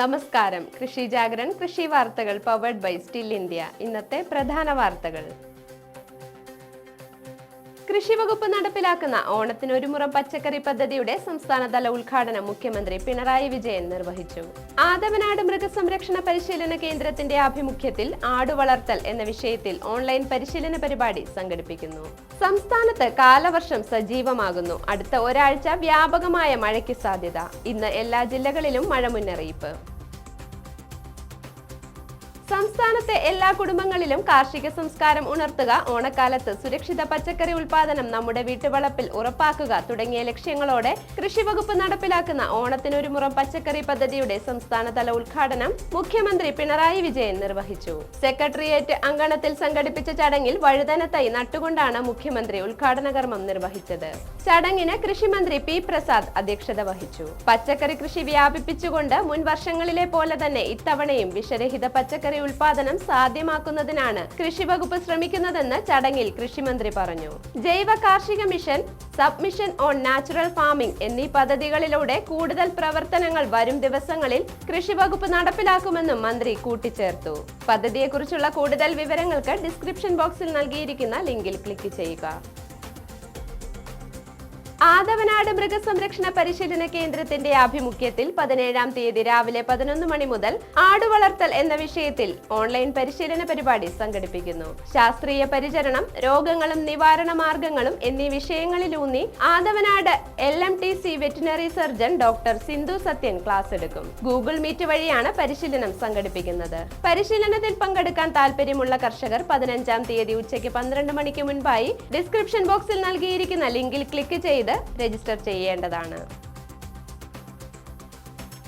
നമസ്കാരം. കൃഷി ജാഗരൺ കൃഷി വാർത്തകൾ പവേർഡ് ബൈ സ്റ്റിൽ ഇന്ത്യ ഇന്നത്തെ പ്രധാന വാർത്തകൾ. കൃഷി വകുപ്പ് നടപ്പിലാക്കുന്ന ഓണത്തിന് ഒരു പച്ചക്കറി പദ്ധതിയുടെ സംസ്ഥാനതല ഉദ്ഘാടനം മുഖ്യമന്ത്രി പിണറായി വിജയൻ നിർവഹിച്ചു. ആദവനാട് മൃഗസംരക്ഷണ പരിശീലന കേന്ദ്രത്തിന്റെ ആഭിമുഖ്യത്തിൽ ആടുവളർത്തൽ എന്ന വിഷയത്തിൽ ഓൺലൈൻ പരിശീലന പരിപാടി സംഘടിപ്പിക്കുന്നു. സംസ്ഥാനത്ത് കാലവർഷം സജീവമാകുന്നു. അടുത്ത ഒരാഴ്ച വ്യാപകമായ മഴയ്ക്ക് സാധ്യത. ഇന്ന് എല്ലാ ജില്ലകളിലും മഴ മുന്നറിയിപ്പ്. സംസ്ഥാനത്തെ എല്ലാ കുടുംബങ്ങളിലും കാർഷിക സംസ്കാരം ഉണർത്തുക ഓണക്കാലത്ത് സുരക്ഷിത പച്ചക്കറി ഉൽപാദനം നമ്മുടെ വീട്ടുവളപ്പിൽ ഉറപ്പാക്കുക തുടങ്ങിയ ലക്ഷ്യങ്ങളോടെ കൃഷി വകുപ്പ് നടപ്പിലാക്കുന്ന ഓണത്തിനൊരു മുറം പച്ചക്കറി പദ്ധതിയുടെ സംസ്ഥാനതല ഉദ്ഘാടനം മുഖ്യമന്ത്രി പിണറായി വിജയൻ നിർവഹിച്ചു. സെക്രട്ടേറിയറ്റ് അങ്കണത്തിൽ സംഘടിപ്പിച്ച ചടങ്ങിൽ വഴുതന തൈ നട്ടുകൊണ്ടാണ് മുഖ്യമന്ത്രി ഉദ്ഘാടന കർമ്മം നിർവഹിച്ചത്. ചടങ്ങിന് കൃഷിമന്ത്രി പി പ്രസാദ് അധ്യക്ഷത വഹിച്ചു. പച്ചക്കറി കൃഷി വ്യാപിപ്പിച്ചുകൊണ്ട് മുൻ വർഷങ്ങളിലെ പോലെ തന്നെ ഇത്തവണയും വിഷരഹിത പച്ചക്കറി ഉൽപാദനം സാധ്യമാക്കുന്നതിനാണ് കൃഷി വകുപ്പ് ശ്രമിക്കുന്നതെന്ന് ചടങ്ങിൽ കൃഷിമന്ത്രി പറഞ്ഞു. ജൈവ കാർഷിക mission sub mission on natural farming എന്നീ പദ്ധതികളിലൂടെ കൂടുതൽ പ്രവർത്തനങ്ങൾ വരും ദിവസങ്ങളിൽ കൃഷി വകുപ്പ് നടപ്പിലാക്കുമെന്നും മന്ത്രി കൂട്ടിച്ചേർത്തു. പദ്ധതിയെക്കുറിച്ചുള്ള കൂടുതൽ വിവരങ്ങൾക്ക് ഡിസ്ക്രിപ്ഷൻ ബോക്സിൽ നൽകിയിരിക്കുന്ന ലിങ്കിൽ ക്ലിക്ക് ചെയ്യുക. ആദവനാട് മൃഗസംരക്ഷണ പരിശീലന കേന്ദ്രത്തിന്റെ ആഭിമുഖ്യത്തിൽ പതിനേഴാം തീയതി രാവിലെ പതിനൊന്ന് മണി മുതൽ ആടുവളർത്തൽ എന്ന വിഷയത്തിൽ ഓൺലൈൻ പരിശീലന പരിപാടി സംഘടിപ്പിക്കുന്നു. ശാസ്ത്രീയ പരിചരണം രോഗങ്ങളും നിവാരണ മാർഗങ്ങളും എന്നീ വിഷയങ്ങളിലൂന്നി Athavanad L M T C veterinary surgeon doctor Sindhu Sathyan class എടുക്കും. ഗൂഗിൾ മീറ്റ് വഴിയാണ് പരിശീലനം സംഘടിപ്പിക്കുന്നത്. പരിശീലനത്തിൽ പങ്കെടുക്കാൻ താല്പര്യമുള്ള കർഷകർ പതിനഞ്ചാം തീയതി ഉച്ചയ്ക്ക് പന്ത്രണ്ട് മണിക്ക് മുൻപായി ഡിസ്ക്രിപ്ഷൻ ബോക്സിൽ നൽകിയിരിക്കുന്ന ലിങ്കിൽ ക്ലിക്ക് ചെയ്ത് രജിസ്റ്റർ ചെയ്യേണ്ടതാണ്.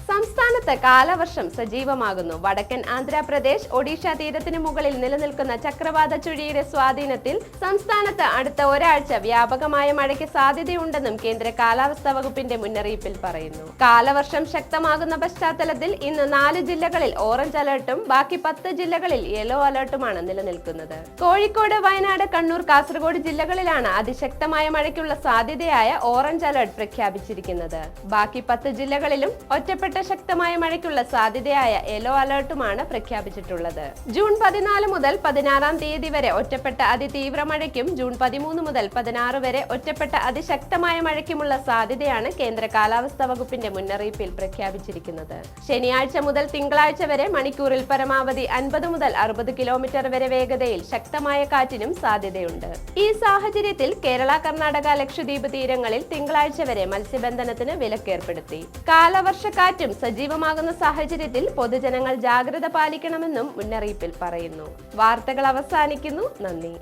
സംസ്ഥാനത്ത് കാലവർഷം സജീവമാകുന്നു. വടക്കൻ ആന്ധ്രാപ്രദേശ് ഒഡീഷ തീരത്തിന് മുകളിൽ നിലനിൽക്കുന്ന ചക്രവാത ചുഴിയുടെ സ്വാധീനത്തിൽ സംസ്ഥാനത്ത് അടുത്ത ഒരാഴ്ച വ്യാപകമായ മഴയ്ക്ക് സാധ്യതയുണ്ടെന്നും കേന്ദ്ര കാലാവസ്ഥാ വകുപ്പിന്റെ മുന്നറിയിപ്പിൽ പറയുന്നു. കാലവർഷം ശക്തമാകുന്ന പശ്ചാത്തലത്തിൽ ഇന്ന് നാല് ജില്ലകളിൽ ഓറഞ്ച് അലർട്ടും ബാക്കി പത്ത് ജില്ലകളിൽ യെല്ലോ അലർട്ടുമാണ് നിലനിൽക്കുന്നത്. കോഴിക്കോട് വയനാട് കണ്ണൂർ കാസർഗോഡ് ജില്ലകളിലാണ് അതിശക്തമായ മഴയ്ക്കുള്ള സാധ്യതയായ ഓറഞ്ച് അലർട്ട് പ്രഖ്യാപിച്ചിരിക്കുന്നത്. ബാക്കി പത്ത് ജില്ലകളിലും ഒറ്റപ്പെട്ട ശക്തമായ മഴയ്ക്കുള്ള സാധ്യതയായ യെല്ലോ അലർട്ടുമാണ് പ്രഖ്യാപിച്ചിട്ടുള്ളത്. ജൂൺ പതിനാല് മുതൽ പതിനാറാം തീയതി വരെ ഒറ്റപ്പെട്ട അതിതീവ്ര മഴയ്ക്കും ജൂൺ പതിമൂന്ന് മുതൽ പതിനാറ് വരെ ഒറ്റപ്പെട്ട അതിശക്തമായ മഴയ്ക്കുമുള്ള സാധ്യതയാണ് കേന്ദ്ര കാലാവസ്ഥാ വകുപ്പിന്റെ മുന്നറിയിപ്പിൽ പ്രഖ്യാപിച്ചിരിക്കുന്നത്. ശനിയാഴ്ച മുതൽ തിങ്കളാഴ്ച വരെ മണിക്കൂറിൽ പരമാവധി അൻപത് മുതൽ അറുപത് കിലോമീറ്റർ വരെ വേഗതയിൽ ശക്തമായ കാറ്റിനും സാധ്യതയുണ്ട്. ഈ സാഹചര്യത്തിൽ കേരള കർണാടക ലക്ഷദ്വീപ് തീരങ്ങളിൽ തിങ്കളാഴ്ച വരെ മത്സ്യബന്ധനത്തിന് വിലക്കേർപ്പെടുത്തി. കാലവർഷക്കാറ്റും സജീവമാകുന്ന സാഹചര്യത്തിൽ പൊതുജനങ്ങൾ ജാഗ്രത പാലിക്കണമെന്നും മുന്നറിയിപ്പിൽ പറയുന്നു. വാർത്തകൾ അവസാനിക്കുന്നു. നന്ദി.